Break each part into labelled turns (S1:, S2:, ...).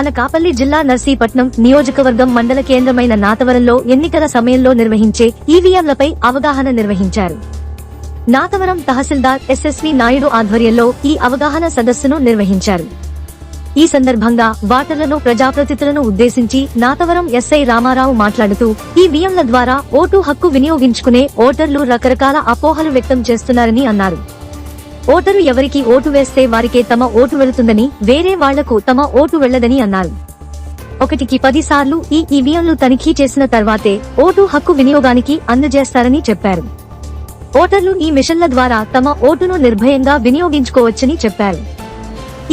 S1: అనకాపల్లి జిల్లా నర్సీపట్నం నియోజకవర్గం మండల కేంద్రమైన నాతవరంలో ఎన్నికల సమయంలో నిర్వహించే ఈవీఎంలపై అవగాహన నిర్వహించారు. నాతవరం తహసీల్దార్ ఎస్ఎస్వి నాయుడు ఆధ్వర్యంలో ఈ అవగాహన సదస్సును నిర్వహించారు. ఈ సందర్భంగా వాటర్లను ప్రజాప్రతినిధులను ఉద్దేశించి నాతవరం ఎస్ఐ రామారావు మాట్లాడుతూ ఈ వియంల ద్వారా ఓటు హక్కు వినియోగించుకునే ఓటర్లు రకరకాల అపోహలు వ్యక్తం చేస్తున్నారని అన్నారు. ఓటరు ఎవరికి ఓటు వేస్తే వారికే తమ ఓటు వెళుతుందని వేరే వాళ్ళకు తమ ఓటు వెళ్ళదని అన్నారు. ఒకటికి పదిసార్లు ఈ ఈవీఎంలు తనిఖీ చేసిన తర్వాతే ఓటు హక్కు వినియోగానికి అందజేస్తారని చెప్పారు. ఓటర్లు ఈ మిషన్ల ద్వారా తమ ఓటును నిర్భయంగా వినియోగించుకోవచ్చని చెప్పారు.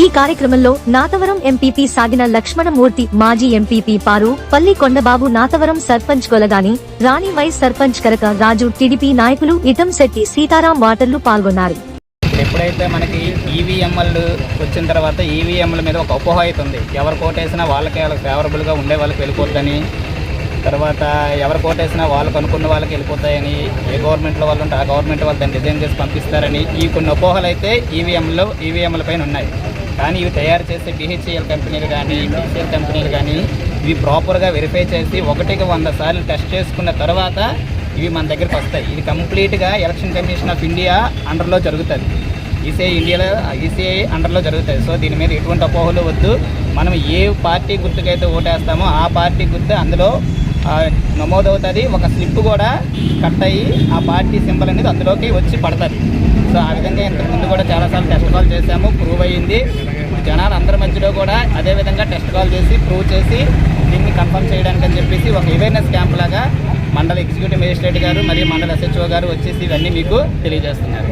S1: ఈ కార్యక్రమంలో నాతవరం ఎంపీపీ సాగిన లక్ష్మణమూర్తి మాజీ MPP Parupalli Kondababu Nathavaram sarpanch Kolagani Rani vice sarpanch Karaka Raju TDP నాయకులు ఇటంశెట్టి సీతారాం వాటర్లు పాల్గొన్నారు.
S2: ఇప్పుడు ఎప్పుడైతే మనకి ఈవీఎంఎల్ వచ్చిన తర్వాత ఈవీఎంల మీద ఒక అపోహ అవుతుంది ఎవరు కోటేసినా వాళ్ళకి వాళ్ళకి ఫేవరబుల్గా ఉండే వాళ్ళకి వెళ్ళిపోద్దని తర్వాత ఎవరు కోటేసినా వాళ్ళకు అనుకున్న వాళ్ళకి వెళ్ళిపోతాయని ఏ గవర్నమెంట్లో వాళ్ళు ఉంటే ఆ గవర్నమెంట్ వాళ్ళు దాన్ని డిజైన్ చేసి పంపిస్తారని ఈ కొన్ని అపోహలు అయితే ఈవీఎంలో ఈవీఎంల పైన ఉన్నాయి. కానీ ఇవి తయారు చేసే డిహెచ్ఏఎల్ కంపెనీలు కానీ డిసిఎల్ కంపెనీలు కానీ ఇవి ప్రాపర్గా వెరిఫై చేసి ఒకటికి వంద సార్లు టెస్ట్ చేసుకున్న తర్వాత ఇవి మన దగ్గరికి వస్తాయి. ఇది కంప్లీట్గా ఎలక్షన్ కమిషన్ ఆఫ్ ఇండియా అండర్లో జరుగుతుంది. ఈసీఐ ఇండియాలో ఈసీఐ అండర్లో జరుగుతుంది సో దీని మీద ఎటువంటి అపోహలు వద్దు. మనం ఏ పార్టీ గుర్తుకైతే ఓటేస్తామో ఆ పార్టీ గుర్తు అందులో నమోదవుతుంది. ఒక స్లిప్ కూడా కట్ అయ్యి ఆ పార్టీ సింబల్ అనేది అందులోకి వచ్చి పడుతుంది. సో ఆ విధంగా ఇంతకుముందు కూడా చాలాసార్లు టెస్ట్ కాల్ చేశాము ప్రూవ్ అయ్యింది. జనాలు అందరి మధ్యలో కూడా అదే విధంగా టెస్ట్ కాల్ చేసి ప్రూవ్ చేసి దీన్ని కన్ఫర్మ్ చేయడానికి అని చెప్పేసి ఒక అవేర్నెస్ క్యాంప్ లాగా మండల ఎగ్జిక్యూటివ్ మేజిస్ట్రేట్ గారు మరియు మండల ఎస్హెచ్ఓ గారు వచ్చేసి ఇవన్నీ మీకు తెలియజేస్తున్నారు.